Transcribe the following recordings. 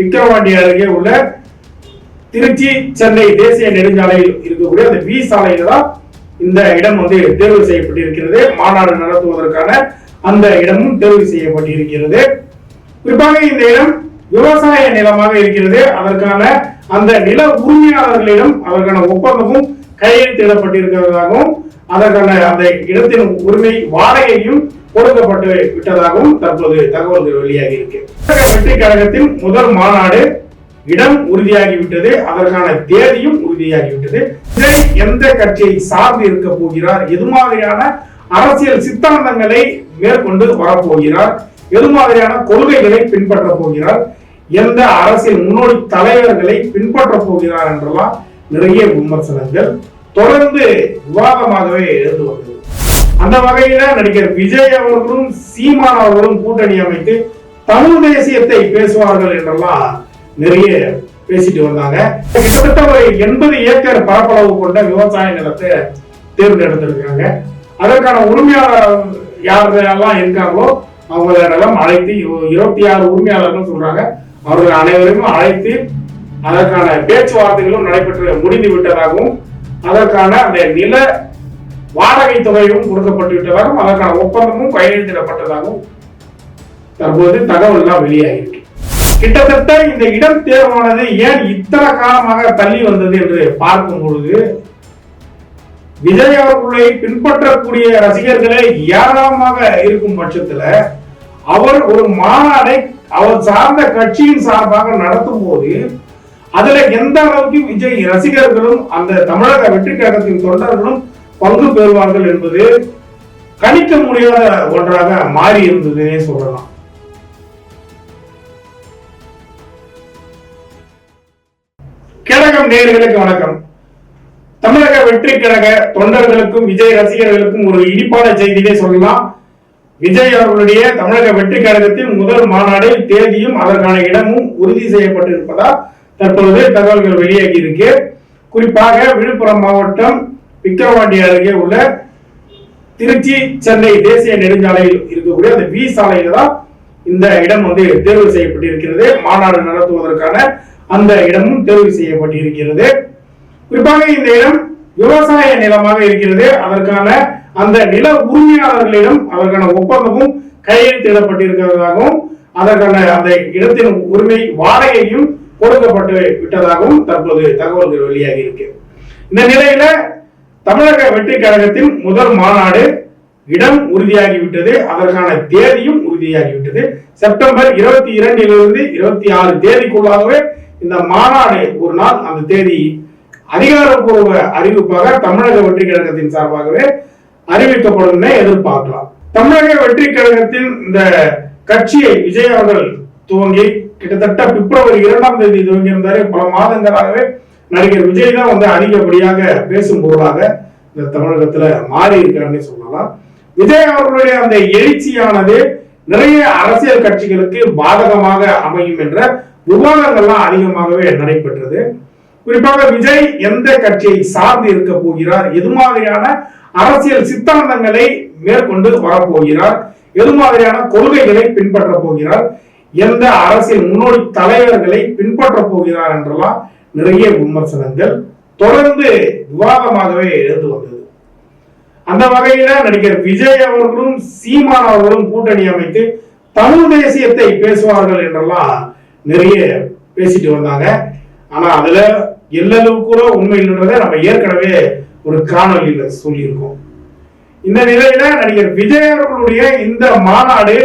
விக்கிரவாண்டி அருகே உள்ள திருச்சி சென்னை தேசிய நெடுஞ்சாலையில் இருக்கக்கூடிய அந்த வி சாலையில தான் இந்த இடம் வந்து தேர்வு செய்யப்பட்டிருக்கிறது. மாநாடு நடத்துவதற்கான அந்த இடமும் தேர்வு செய்யப்பட்டிருக்கிறது. குறிப்பாக இந்த இடம் விவசாய நிலமாக இருக்கிறது. அதற்கான அந்த நில உரிமையாளர்களிடம் அதற்கான ஒப்பந்தமும் கையெழுத்திடப்பட்டிருக்கிறதாகவும் அதற்கான அந்த இடத்தின் உரிமை வாடகையும் கொடுக்கப்பட்டு விட்டதாகவும் தற்போது தகவல்கள் வெளியாகி இருக்கு. வெற்றி கழகத்தின் முதல் மாநாடு இடம் உறுதியாகிவிட்டது அதற்கான தேதியும் உறுதியாகிவிட்டது இதை எந்த கட்சியை சார்ந்து இருக்க போகிறார் எது மாதிரியான அரசியல் சித்தாந்தங்களை மேற்கொண்டு வரப்போகிறார் எது மாதிரியான கொள்கைகளை பின்பற்ற போகிறார் எந்த அரசியல் முன்னோடி தலைவர்களை பின்பற்ற போகிறார் என்றெல்லாம் நிறைய விமர்சனங்கள். தொடர்ந்து விவாதமாகவே இருந்து வந்தது. அந்த வகையில நடிகர் விஜய் அவர்களும் சீமான் அவர்களும் கூட்டணி அமைத்து தமிழ் தேசியத்தை பேசுவார்கள் என்றெல்லாம் நிறைய பேசிட்டு வந்தாங்க. கிட்டத்தட்ட ஒரு எண்பது ஏக்கர் பரப்பளவு கொண்ட விவசாய நிலத்தை தேர்ந்தெடுத்திருக்காங்க. அதற்கான உரிமையாளர் யாரெல்லாம் இருக்காங்களோ அவங்களெல்லாம் அழைத்து இருபத்தி ஆறு உரிமையாளர்கள் சொல்றாங்க. அவர்கள் அனைவரையும் அழைத்து அதற்கான பேச்சுவார்த்தைகளும் நடைபெற்று முடிந்து விட்டதாகவும் அதற்கான அந்த நில வாடகை தொகையும் கொடுக்கப்பட்டுவிட்டதாகவும் அதற்கான ஒப்பந்தமும் கையெழுத்திடப்பட்டதாகவும் தற்போது தகவல்லாம் எல்லாம் கிட்டத்தட்ட இந்த இடம் தேர்வானது ஏன் இத்தனை காலமாக தள்ளி வந்தது என்று பார்க்கும் பொழுது விஜய் அவர்களை பின்பற்றக்கூடிய ரசிகர்களே ஏராளமாக இருக்கும் பட்சத்துல அவர் ஒரு மாநாடை அவர் சார்ந்த கட்சியின் சார்பாக நடத்தும் போது அதுல எந்த அளவுக்கு விஜய் ரசிகர்களும் அந்த தமிழக வெற்றி கழகத்தின் தொண்டர்களும் பங்கு பெறுவார்கள் என்பது கணிக்க முடியாத ஒன்றாக மாறி இருந்ததுன்னே சொல்லலாம். கழகம் நேர்களுக்கு வணக்கம். தமிழக வெற்றி கழக தொண்டர்களுக்கும் விஜய் ரசிகர்களுக்கும் ஒரு இனிப்பான செய்தியிலே சொல்லலாம். விஜய் அவர்களுடைய தமிழக வெற்றி கழகத்தின் முதல் மாநாடு தேதியும் அதற்கான இடமும் உறுதி செய்யப்பட்டிருப்பதால் தற்பொழுது தகவல்கள் வெளியாகி இருக்கு. குறிப்பாக விழுப்புரம் மாவட்டம் விக்கிரவாண்டி அருகே உள்ள திருச்சி சென்னை தேசிய நெடுஞ்சாலையில் இருக்கக்கூடிய அந்த வி சாலையில தான் இந்த இடம் வந்து தேர்வு செய்யப்பட்டிருக்கிறது. மாநாடு நடத்துவதற்கான அந்த இடமும் தேர்வு செய்யப்பட்டிருக்கிறது. குறிப்பாக இந்த இடம் விவசாய நிலமாக இருக்கிறது. அதற்கான அந்த நில உரிமையாளர்களிடம் அதற்கான ஒப்பந்தமும் கையெழுத்திடப்பட்டிருக்கிறதாகவும் அதற்கான அந்த இடத்தின் உரிமை வாடகையும் கொடுக்கப்பட்டு விட்டதாகவும் தற்போது தகவல்கள் வெளியாகி இருக்கு. இந்த நிலையில தமிழக வெற்றி கழகத்தின் முதல் மாநாடு இடம் உறுதியாகிவிட்டது. அதற்கான தேதியும் உறுதியாகிவிட்டது. செப்டம்பர் இருபத்தி இரண்டிலிருந்து இருபத்தி ஆறு தேதிக்குள்ளாகவே இந்த மாநாடு ஒரு நாள் அந்த தேதி அதிகாரப்பூர்வ அறிவிப்பாக தமிழக வெற்றி கழகத்தின் சார்பாகவே அறிவிக்கப்படும் எதிர்பார்க்கலாம். தமிழக வெற்றி கழகத்தின் இந்த கட்சியை விஜய் அவர்கள் துவங்கி கிட்டத்தட்ட பிப்ரவரி இரண்டாம் தேதி துவங்கியிருந்தாரு. பல மாதங்களாகவே நடிகர் விஜய் தான் வந்து அதிகப்படியாக பேசும் பொருளாக இந்த தமிழகத்துல மாறி இருக்காருன்னு சொல்லலாம். விஜய் அவர்களுடைய அந்த எழுச்சியானது நிறைய அரசியல் கட்சிகளுக்கு பாதகமாக அமையும் என்ற விவாதங்கள்லாம் அதிகமாகவே நடைபெற்றது. குறிப்பாக விஜய் எந்த கட்சியை சார்ந்து இருக்க போகிறார்? எது மாதிரியான அரசியல் சித்தாந்தங்களை மேற்கொண்டு வரப்போகிறார்? எது மாதிரியான கொள்கைகளை பின்பற்ற போகிறார்? எந்த அரசியல் முன்னோடி தலைவர்களை பின்பற்ற போகிறார் என்றெல்லாம் நிறைய விமர்சனங்கள் தொடர்ந்து விவாதமாகவே எழுந்து வந்தது. அந்த வகையில நடிகர் விஜய் அவர்களும் சீமான் அவர்களும் கூட்டணி அமைத்து தமிழ் தேசியத்தை பேசுவார்கள் என்றெல்லாம் நிறைய பேசிட்டு வந்தாங்க. ஆனா அதுல எல்லளவு கூட உண்மை இல்லைன்றதை நம்ம ஏற்கனவே ஒரு காணொலியில சொல்லியிருக்கோம். இந்த நிலையில நடிகர் விஜய் அவர்களுடைய இந்த மாநாடு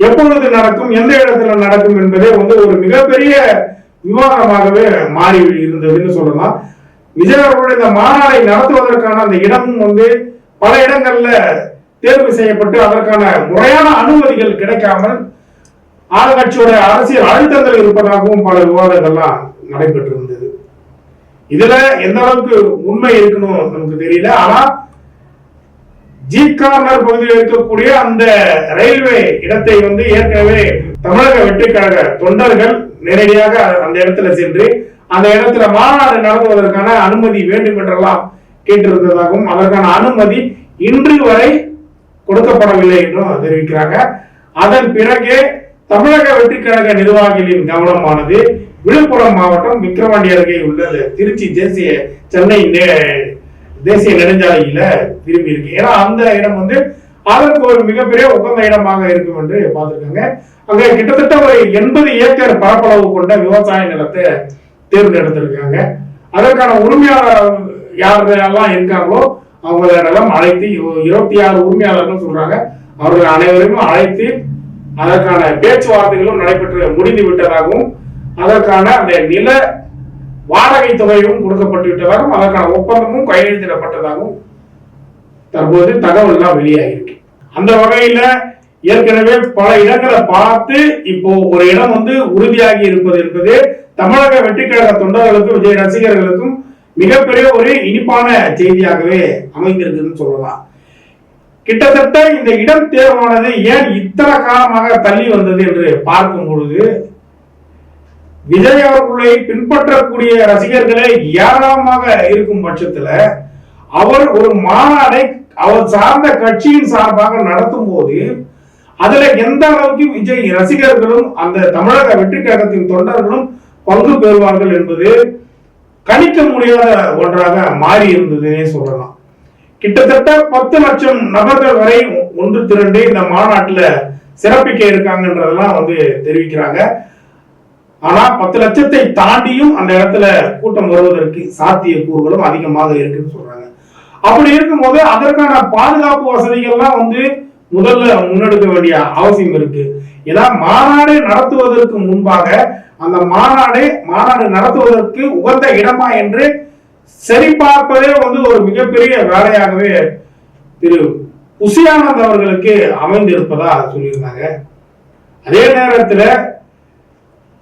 எப்பொழுது நடக்கும் எந்த இடத்துல நடக்கும் என்பதே வந்து ஒரு மிகப்பெரிய விவாதமாகவே மாறி இருந்ததுன்னு சொல்லலாம். விஜய் அவர்களுடைய இந்த மாநாடை நடத்துவதற்கான அந்த இடமும் வந்து பல இடங்கள்ல தேர்வு செய்யப்பட்டு அதற்கான முறையான அனுமதிகள் கிடைக்காமல் ஆளுங்கட்சியோட அரசியல் அழுத்தங்கள் இருப்பதாகவும் பல விவாதங்கள்லாம் நடைபெற்று இருந்தது இதுல எந்த அளவுக்கு உண்மை இருக்கணும் நமக்கு தெரியல. ஆனா ஜி கார்னர் பகுதியில் இருக்கக்கூடிய அந்த ரயில்வே இடத்தை வந்து ஏற்கனவே தமிழக வெற்றி தொண்டர்கள் நேரடியாக அந்த இடத்துல சென்று அந்த இடத்துல மாநாடு நடத்துவதற்கான அனுமதி வேண்டும் என்றெல்லாம் கேட்டிருந்ததாகவும் அதற்கான அனுமதி இன்று வரை கொடுக்கப்படவில்லை என்றும் தெரிவிக்கிறாங்க. அதன் பிறகே தமிழக வெற்றிக்கழக நிர்வாகிகளின் கவனமானது விழுப்புரம் மாவட்டம் விக்கிரவாண்டி அருகே உள்ள திருச்சி தேசிய சென்னை தேசிய நெடுஞ்சாலையில திரும்பி இருக்கு. ஏன்னா அந்த இடம் வந்து அதற்கு ஒரு மிகப்பெரிய உகந்த இடமாக இருக்கும் என்று பார்த்திருக்காங்க. அங்க கிட்டத்தட்ட ஒரு எண்பது ஏக்கர் பரப்பளவு கொண்ட விவசாய நிலத்தை தேர்ந்தெடுத்திருக்காங்க. அதற்கான உரிமையாளர் யாரெல்லாம் இருக்காங்களோ அவங்களெல்லாம் அழைத்து இருபத்தி ஆறு உரிமையாளர்கள் சொல்றாங்க. அவர்கள் அனைவரையும் அழைத்து அதற்கான பேச்சுவார்த்தைகளும் நடைபெற்று முடிந்து விட்டதாகவும் அதற்கான அந்த நில வாடகை தொகையும் கொடுக்கப்பட்டு விட்டதாகவும் அதற்கான ஒப்பந்தமும் கையெழுத்திடப்பட்டதாகவும் தற்போது தகவல்லாம் வெளியாகிருக்கு அந்த வகையில ஏற்கனவே பல இடங்களை பார்த்து இப்போ ஒரு இடம் வந்து உறுதியாகி இருப்பது என்பது தமிழக வெற்றிக்கழக தொண்டர்களுக்கும் விஜய் ரசிகர்களுக்கும் மிகப்பெரிய ஒரு இனிப்பான செய்தியாகவே அமைந்திருக்குன்னு சொல்லலாம். கிட்டத்தட்ட இந்த இடம் தேர்வானது ஏன் இத்தனை காலமாக தள்ளி வந்தது என்று பார்க்கும் பொழுது விஜய் அவர்களை பின்பற்றக்கூடிய ரசிகர்களே ஏராளமாக இருக்கும் பட்சத்துல அவர் ஒரு மாநாடை அவர் சார்ந்த கட்சியின் சார்பாக நடத்தும் போது அதுல எந்த அளவுக்கு விஜய் ரசிகர்களும் அந்த தமிழக வெற்றி கழகத்தின் தொண்டர்களும் பங்கு பெறுவார்கள் என்பது கணிக்க முடியாத ஒன்றாக மாறி இருந்ததுன்னே சொல்லலாம். கிட்டத்தட்ட பத்து லட்சம் நபர்கள் வரை ஒன்று திரண்டு இந்த மாநாட்டுல சிறப்பிக்க இருக்காங்கன்றதெல்லாம் வந்து தெரிவிக்கிறாங்க. ஆனா பத்து லட்சத்தை தாண்டியும் அந்த இடத்துல கூட்டம் வருவதற்கு சாத்திய கூறுகளும் அதிகமாக இருக்குன்னு சொல்றாங்க. அப்படி இருக்கும்போது அதற்கான பாதுகாப்பு வசதிகள்லாம் வந்து முதல்ல முன்னெடுக்க வேண்டிய அவசியம் இருக்கு. ஏன்னா மாநாடு நடத்துவதற்கு முன்பாக அந்த மாநாடு மாநாடு நடத்துவதற்கு உகந்த இடமா என்று சரிபார்ப்பதே வந்து ஒரு மிகப்பெரிய வேலையாகவே திரு உசியானந்த் அவர்களுக்கு அமைந்திருப்பதா சொல்லியிருந்தாங்க. அதே நேரத்துல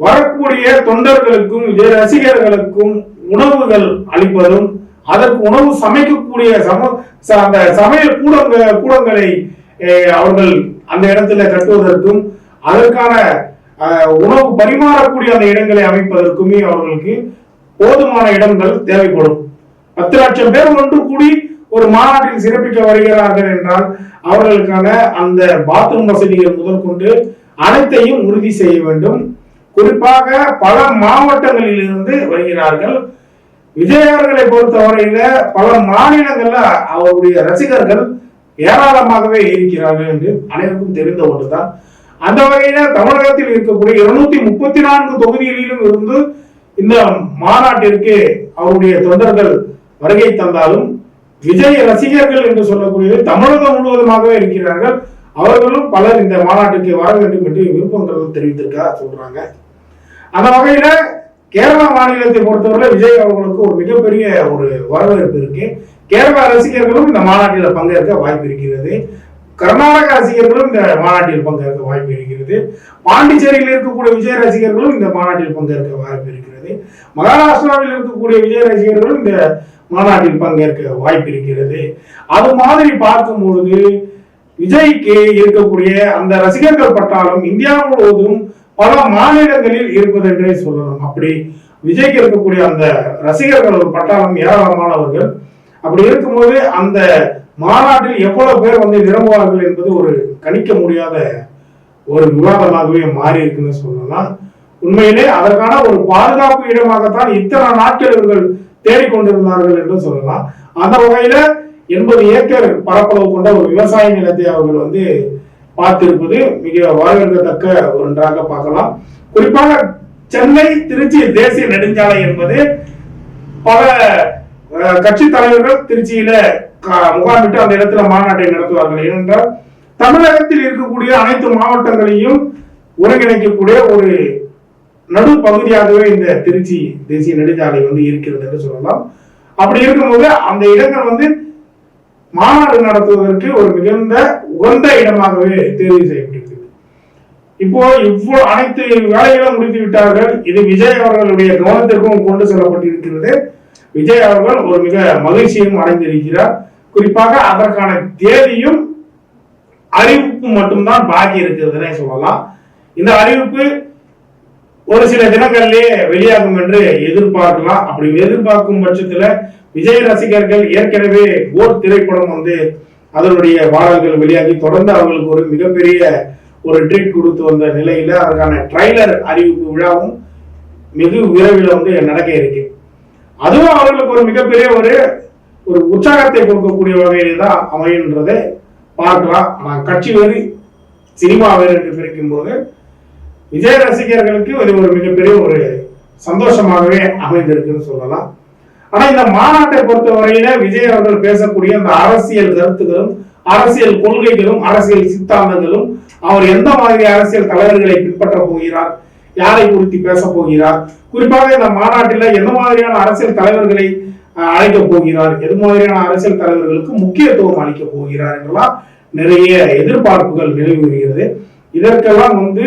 வரக்கூடிய தொண்டர்களுக்கும் விஜய் ரசிகர்களுக்கும் உணவுகள் அளிப்பதும் அதற்கு உணவு சமைக்கக்கூடிய சம ச- அந்த சமையல் கூடங்க கூடங்களை அவர்கள் அந்த இடத்துல கட்டுவதற்கும் அதற்கான உணவு பரிமாறக்கூடிய அந்த இடங்களை அமைப்பதற்குமே அவர்களுக்கு போதுமான இடங்கள் தேவைப்படும். பத்து லட்சம் பேர் ஒன்று கூடி ஒரு மாநாட்டில் சிறப்பிக்க வருகிறார்கள் என்றால் அவர்களுக்கான அந்த பாத்ரூம் வசதிகள் முதல் கொண்டு அனைத்தையும் உறுதி செய்ய வேண்டும். குறிப்பாக பல மாவட்டங்களில் இருந்து வருகிறார்கள். விஜய் அவர்களை பொறுத்தவரையில பல மாநிலங்கள்ல அவருடைய ரசிகர்கள் ஏராளமாகவே இருக்கிறார்கள் என்று அனைவருக்கும் தெரிந்த ஒன்றுதான். அந்த வகையில தமிழகத்தில் இருக்கக்கூடிய இருநூத்தி முப்பத்தி நான்கு தொகுதிகளிலும் இருந்து இந்த மாநாட்டிற்கு அவருடைய தொண்டர்கள் வருகை தந்தாலும் விஜய் ரசிகர்கள் என்று சொல்லக்கூடியது தமிழகம் முழுவதுமாகவே இருக்கிறார்கள். அவர்களும் பலர் இந்த மாநாட்டுக்கு வர வேண்டும் என்று விருப்பங்கள் தெரிவித்திருக்க சொல்றாங்க. அந்த வகையில கேரளா மாநிலத்தை பொறுத்தவரை விஜய் அவர்களுக்கு ஒரு மிகப்பெரிய ஒரு வரவேற்பு இருக்கு. கேரளா ரசிகர்களும் இந்த மாநாட்டில் பங்கேற்க வாய்ப்பு இருக்கிறது. கர்நாடக ரசிகர்களும் இந்த மாநாட்டில் பங்கேற்க வாய்ப்பு இருக்கிறது. பாண்டிச்சேரியில் இருக்கக்கூடிய விஜய் ரசிகர்களும் இந்த மாநாட்டில் பங்கேற்க வாய்ப்பு இருக்கிறது. மகாராஷ்டிராவில் இருக்கக்கூடிய விஜய் ரசிகர்களும் இந்த மாநாட்டில் பங்கேற்க வாய்ப்பு இருக்கிறது. அது மாதிரி பார்க்கும் பொழுது விஜய்க்கு இருக்கக்கூடிய அந்த ரசிகர்கள் பட்டாலும் இந்தியா முழுவதும் பல மாநிலங்களில் இருப்பதென்றே சொல்லணும். சொல்லலாம் அப்படி விஜய்க்கு இருக்கக்கூடிய அந்த ரசிகர்கள் ஒரு பட்டாளம் ஏராளமானவர்கள் அப்படி இருக்கும்போது அந்த மாநாட்டில் எவ்வளவு பேர் வந்து நிரம்புவார்கள் என்பது ஒரு கணிக்க முடியாத ஒரு விவாதமாகவே மாறி இருக்குன்னு சொல்லலாம். உண்மையிலே அதற்கான ஒரு பாதுகாப்பு இடமாகத்தான் இத்தனை நாட்கள் இவர்கள் தேடிக்கொண்டிருந்தார்கள் என்று சொல்லலாம். அந்த வகையில எண்பது ஏக்கர் பரப்பளவு கொண்ட ஒரு விவசாய நிலத்தை அவர்கள் வந்து பார்த்திருப்பது மிக வரவேற்கத்தக்க ஒன்றாக பார்க்கலாம். குறிப்பாக சென்னை திருச்சி தேசிய நெடுஞ்சாலை என்பது பல கட்சி தலைவர்கள் திருச்சியில முகாமிட்டு அந்த இடத்துல மாநாட்டை நடத்துவார்கள். ஏனென்றால் தமிழகத்தில் இருக்கக்கூடிய அனைத்து மாவட்டங்களையும் ஒருங்கிணைக்கக்கூடிய ஒரு நடு பகுதியாகவே இந்த திருச்சி தேசிய நெடுஞ்சாலை வந்து இருக்கிறது என்று சொல்லலாம். அப்படி இருக்கும்போது அந்த இடங்கள் வந்து மாநாடு நடத்துவதற்கு ஒரு மிகுந்த உகந்த இடமாகவே தேர்வு செய்யப்பட்டிருக்கிறது. இப்போ இவ்வளவு அனைத்து வேலைகளும் முடித்து விட்டார்கள். இது விஜய் அவர்களுடைய கவனத்திற்கும் கொண்டு செல்லப்பட்டிருக்கிறது. விஜய் அவர்கள் ஒரு மிக மகிழ்ச்சியும் அடைந்திருக்கிறார். குறிப்பாக அதற்கான தேதியும் அறிவிப்பு மட்டும்தான் பாக்கி இருக்கிறதுனே சொல்லலாம். இந்த அறிவிப்பு ஒரு சில தினங்கள்லயே வெளியாகும் என்று எதிர்பார்க்கலாம். அப்படி எதிர்பார்க்கும் பட்சத்துல விஜய் ரசிகர்கள் ஏற்கனவே ஓட் திரைப்படம் வந்து அதனுடைய பாடல்கள் வெளியாகி தொடர்ந்து அவர்களுக்கு ஒரு மிகப்பெரிய ஒரு ட்ரீட் கொடுத்து வந்த நிலையில அதற்கான ட்ரைலர் அறிவிப்பு விழாவும் மிக விரைவில் வந்து நடக்க இருக்கு. அதுவும் அவர்களுக்கு ஒரு மிகப்பெரிய ஒரு ஒரு உற்சாகத்தை கொடுக்கக்கூடிய வகையில் தான் அமையுன்றதை பார்க்கலாம். ஆனால் கட்சி வேறு சினிமா வேறு என்று பிரிக்கும் போது விஜய் ரசிகர்களுக்கு இது ஒரு மிகப்பெரிய ஒரு சந்தோஷமாகவே அமைந்திருக்குன்னு சொல்லலாம். ஆனா இந்த மாநாட்டை பொறுத்தவரையில விஜய் அவர்கள் பேசக்கூடிய அந்த அரசியல் கருத்துக்களும் அரசியல் கொள்கைகளும் அரசியல் சித்தாந்தங்களும் அவர் எந்த மாதிரி அரசியல் தலைவர்களை பின்பற்ற போகிறார் யாரை குறித்து பேச போகிறார் குறிப்பாக இந்த மாநாட்டில் எந்த மாதிரியான அரசியல் தலைவர்களை அழைக்கப் போகிறார் எது மாதிரியான அரசியல் தலைவர்களுக்கு முக்கியத்துவம் அளிக்கப் போகிறார் என்றெல்லாம் நிறைய எதிர்பார்ப்புகள் நிலவுகிறது. இதற்கெல்லாம் வந்து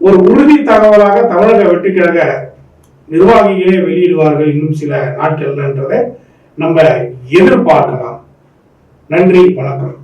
ஒரு உறுதி தகவலாக தமிழக வெற்றி கழக நிர்வாகிகளே வெளியிடுவார்கள் இன்னும் சில நாட்கள்ன்றதை நம்ம எதிர்பார்க்கலாம். நன்றி வணக்கம்.